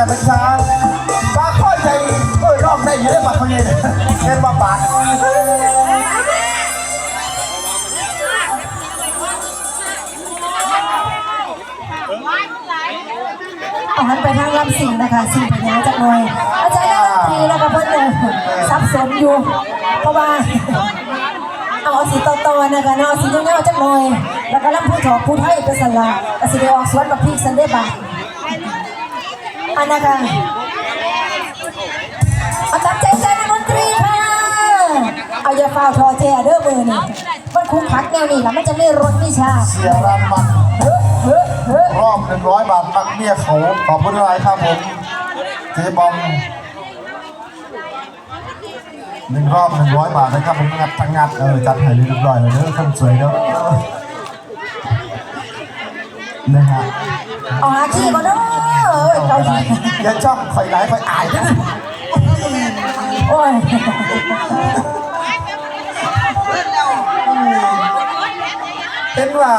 นะเป็นช้างปาข้อใจก็รอบได้อยู่ได้ปลาข้อใหญ่เงินปลาปากเอาหันไปทางลำสิงนะคะสิงพญาจากหน่วยอาจารย์ได้ลำทีแล้วก็เพิ่นเลยซับสนอยู่ เพราะว่าเอาสีโตๆนะคะเนอะสีเงาๆจากหน่วย แล้วก็ลำพูดถอผู้ไทยเป็นสละกสิเดออกสวนบักพีกสันได้บาย อันนั้นค่ะเอาตั้ใจใส่ดนตรีค่ะ เอาอย่าฟาวทอแจเด้อมือนี่ มันคุ้มพักแนวนี้แล้มันจะไม่รสนี่ชาเสียรำมันเฮ้รอบหนึ่งร้อยบาทมักเมียเขาขอบคุณหลายครับผมเจ๊บอมหนึ่งรอบหนึ่งร้อยบาทนะครับผมงัดทั้งงัดเออจัดให้เรียบร้อยเลยเด้อคนสวยเด้อนะฮะ เอาหาขี้ก่อนเด้อเอ้ยเกาหลีอย่าจ้องคอยร้ายคอยอายนโอ้ยเป็นว่า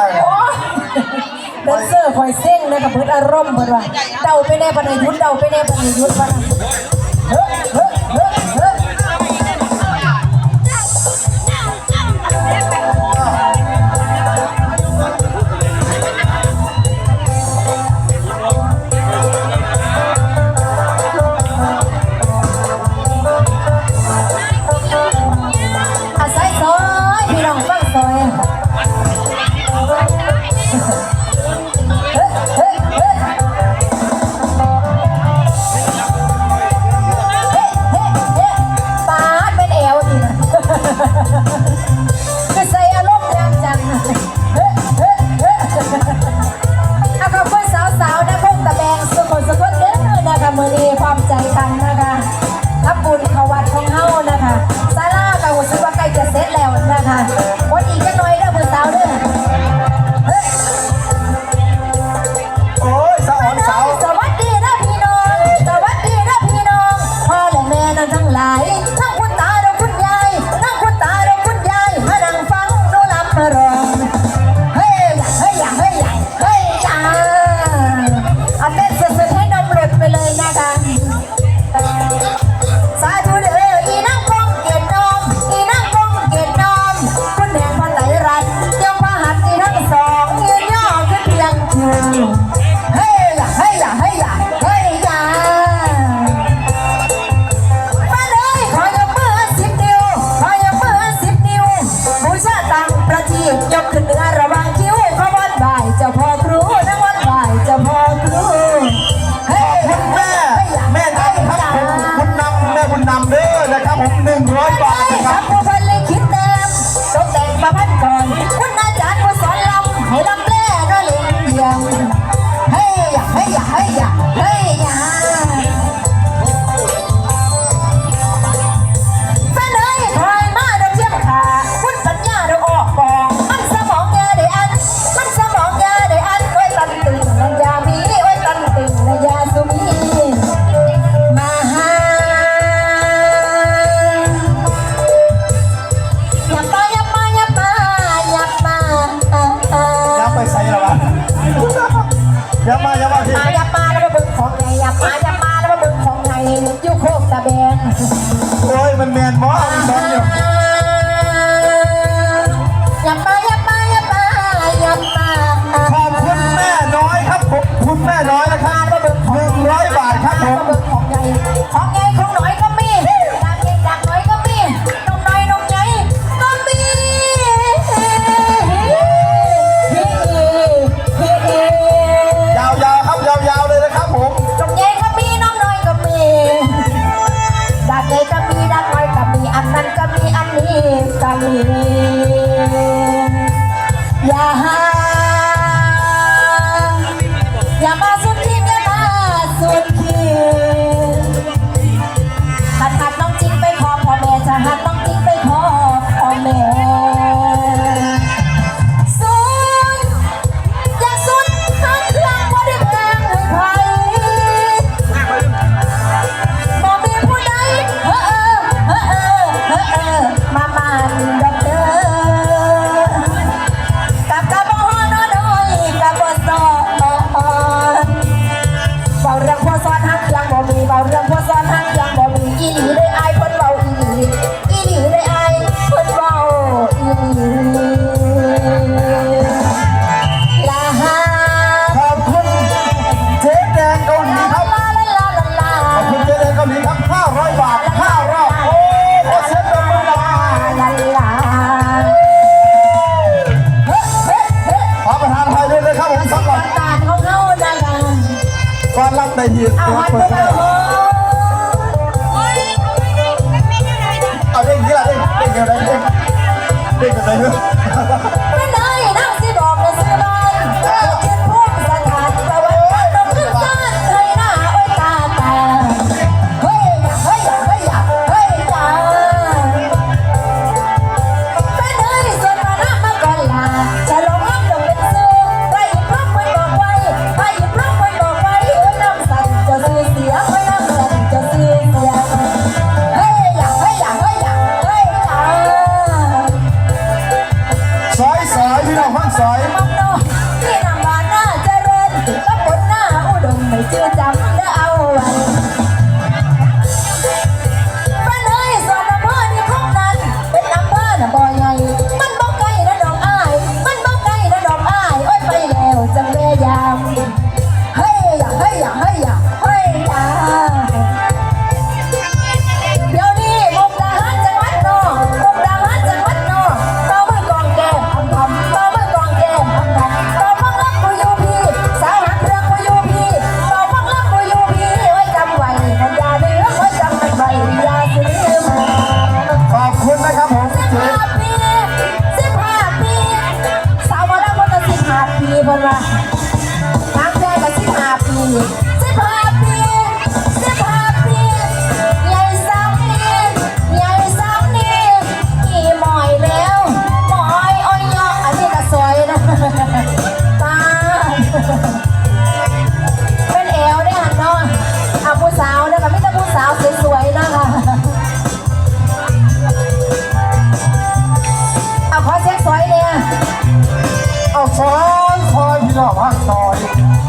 เดนเซอร์คอยเซ้นนะกับเพื่อนอารมณ์เพื่อนว่าเดาไปแน่ปัญญายุทธเดาไปแน่ปัญญายุทธปัาเฮ้เฮ้เฮ้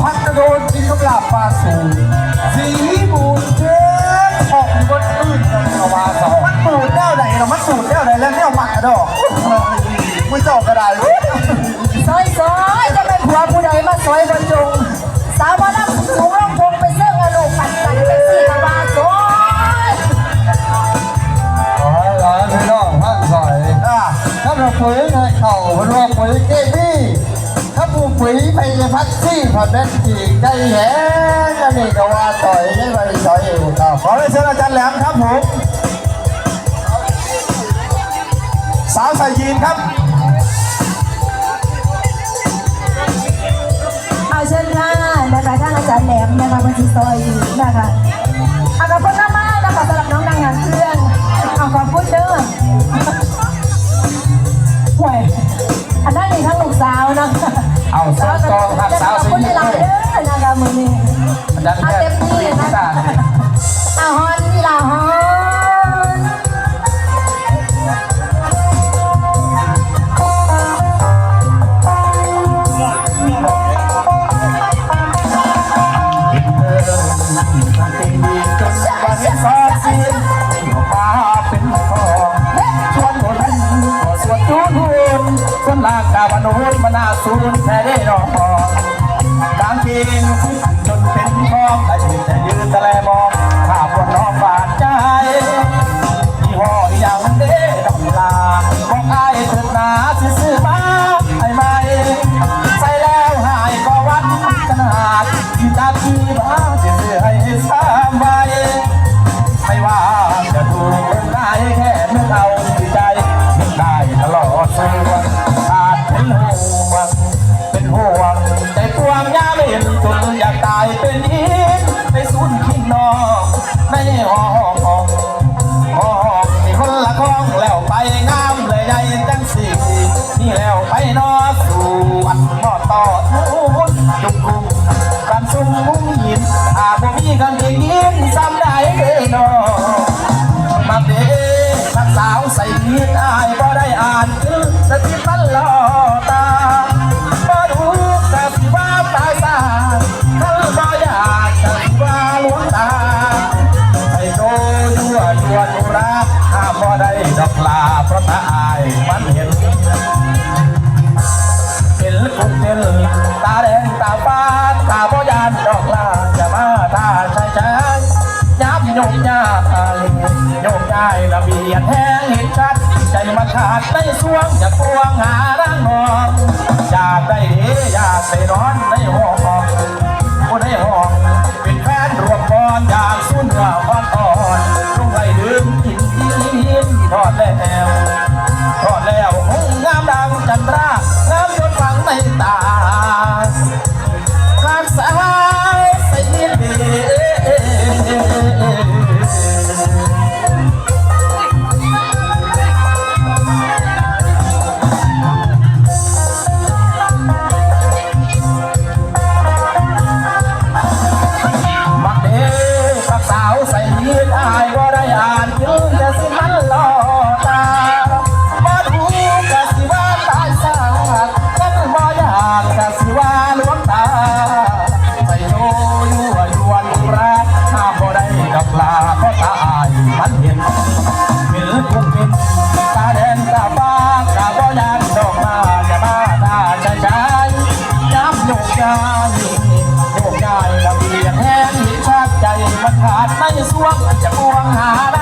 พักกระโดดกินกับลาบปลาสูสีบูนเจ๊ออกบนอื่นกันกว่าสองมันสูดแนวไหนเรามันสูดแนวไหนแล้วแนวหมักอะดอกไม่เจอกระไดซอยซอยจะเป็นผัวผู้ใดมาซอยบนจง สาวมาลังสูงลงพงไปเสื้อลูกปัดกันเป็นสี่กะบาซอยขอให้ร้านพี่น้องพักซอยอะถ้าเราปุ๋ยในเข่าเพราะว่าปุ๋ยเกมี่ ถ้าผู้ปุ๋ยไปพักซี่ผัดแม่จีได้แย่นี่ก็ว่าต่อยได้ไปต่อยอยู่ครับขอเรียนเชิญอาจารย์แหลมครับผมสาวใส่ยีนครับเอาเชิญค่ะนะคะท่านอาจารย์แหลมนะคะบัญชีซอยอยู่นะคะเอาขอบคุณมากนะคะสำหรับน้องนางงามเครื่องเอาขอบคุณเด้อห่วยอันนั้นนี่ทั้งลูกสาวเนาะ เอาสาวตองครับสาวขอบสีคุณนี้หลายๆเด้อนะคะมือนี้ดันเอาแค่เต็มที่ที่นะตาเอาฮอนนี่ล่ะฮอนเฮ้ สูนแท้ได้รอกลางเกงจนเป็นทองแต่ยืนแต่ยืนแต่แลมอง ราะตาอายมันเห็นเป็นกุกเด่นตาแดงตาฟ้าตาพ่ยานดอกลาอย่ามาตาชายชายยับยกย้ายโยกย้ระเบียดแห้งเห็นชัด ใจมาขาดในสวงอยากพวงหาร่างนองอยากได้เดอยากได้นอนในห้องคนในห้องเป็นแฟนรวมบอลอยากสู้เหนืออ่อนอ่อนลงไหลดื่มกินกินทอดแล้ ขาดไม่สวงจะมวงหาได้